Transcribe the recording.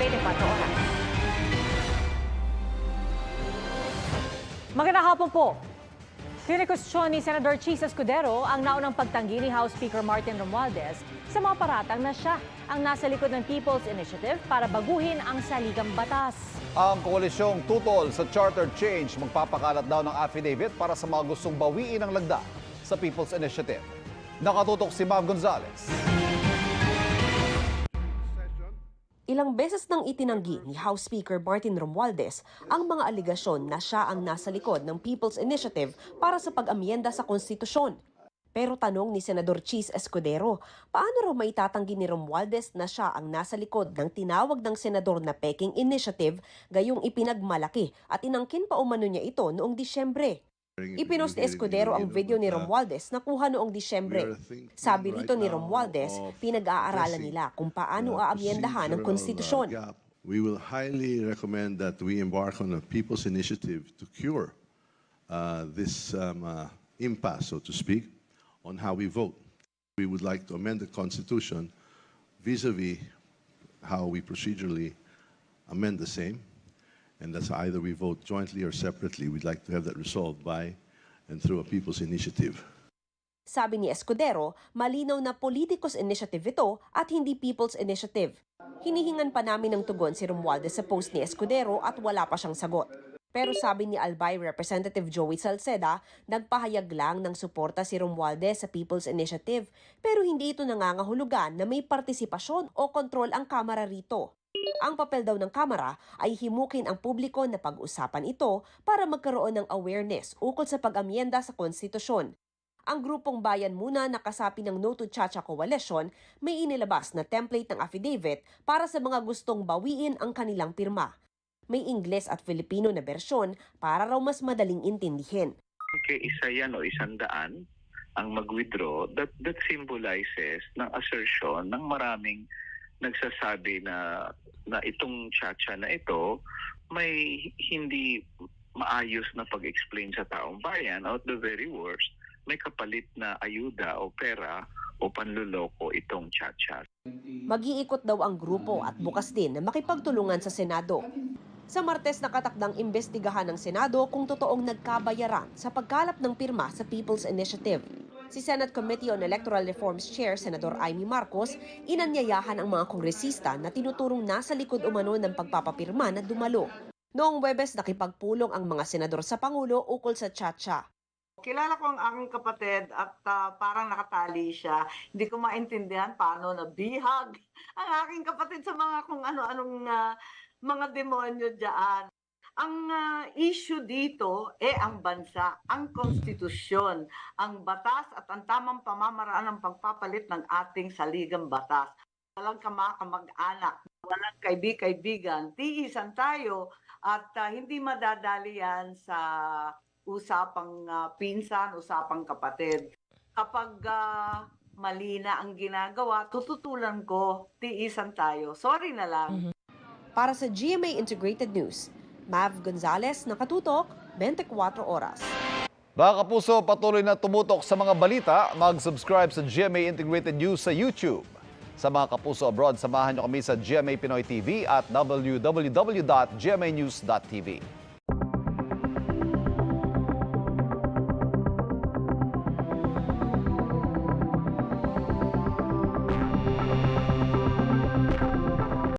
24 oras. Magandang hapon po. Kinekustiyon ni Senator Chisa Escudero ang naunang pagtanggi ni House Speaker Martin Romualdez sa mga paratang na siya ang nasa likod ng People's Initiative para baguhin ang saligang batas. Ang koalisyong tutol sa charter change magpapakalat daw ng affidavit para sa mga gustong bawiin ang lagda sa People's Initiative. Nakatutok si Ma'am Gonzales. Ilang beses nang itinanggi ni House Speaker Martin Romualdez ang mga aligasyon na siya ang nasa likod ng People's Initiative para sa pag-amyenda sa konstitusyon. Pero tanong ni Senador Chis Escudero, paano raw maitatanggi ni Romualdez na siya ang nasa likod ng tinawag ng senador na Peking Initiative gayong ipinagmalaki at inangkin pa umano niya ito noong Disyembre? Ipinost ni Escudero ang video ni Romualdez na kuha noong Disyembre. Sabi rito ni Romualdez, pinag-aaralan nila kung paano aamyendahan ang konstitusyon. We will highly recommend that we embark on a people's initiative to cure uh, this um, uh, impasse, so to speak, on how we vote. We would like to amend the Constitution vis-a-vis how we procedurally amend the same, and that's either we vote jointly or separately. We'd like to have that resolved by and through a people's initiative. Sabi ni Escudero, malinaw na politicos initiative ito at hindi people's initiative. Hinihingan pa namin ng tugon si Romualdez sa post ni Escudero at wala pa siyang sagot. Pero sabi ni Albay Representative Joey Salceda, nagpahayag lang ng suporta si Romualdez sa People's Initiative pero hindi ito nangangahulugan na may partisipasyon o kontrol ang Kamara rito. Ang papel daw ng Kamara ay himukin ang publiko na pag-usapan ito para magkaroon ng awareness ukol sa pag-amyenda sa konstitusyon. Ang grupong Bayan Muna na kasapi ng No to Chacha Coalition may inilabas na template ng affidavit para sa mga gustong bawiin ang kanilang pirma. May Ingles at Filipino na bersyon para raw mas madaling intindihin. kay isa yan o isang daan ang mag-withdraw, that, that symbolizes ng assertion ng maraming nagsasabi na na itong chacha na ito may hindi maayos na pag-explain sa taong bayan. At the very worst, may kapalit na ayuda o pera o panluloko itong chacha. Mag-iikot daw ang grupo at bukas din na makipagtulungan sa Senado. Sa Martes nakatakdang imbestigahan ng Senado kung totoong nagkabayaran sa pagkalap ng pirma sa People's Initiative. Si Senate Committee on Electoral Reforms Chair Senador Amy Marcos inanyayahan ang mga kongresista na tinuturong nasa likod umano ng pagpapapirma na dumalo. Noong Webes nakipagpulong ang mga senador sa Pangulo ukol sa Chacha. Kilala ko ang aking kapatid at ah, parang nakatali siya. Hindi ko maintindihan paano nabihag ang aking kapatid sa mga kung ano-anong ah, mga demonyo diyan. Ang ah, issue dito eh ang bansa, ang konstitusyon, ang batas at ang tamang pamamaraan ng pagpapalit ng ating saligang batas. Walang kamag-anak, walang kaibig-kaibigan, tiisan tayo at ah, hindi madadali yan sa usapang ah, pinsan, usapang kapatid. Kapag ah, mali na ang ginagawa, tututulan ko, tiisan tayo. Sorry na lang. Para sa GMA Integrated News, Mav Gonzalez, nakatutok, 24 oras. Mga kapuso, patuloy na tumutok sa mga balita. Mag-subscribe sa GMA Integrated News sa YouTube. Sa mga kapuso abroad, samahan niyo kami sa GMA Pinoy TV at www.gmanews.tv.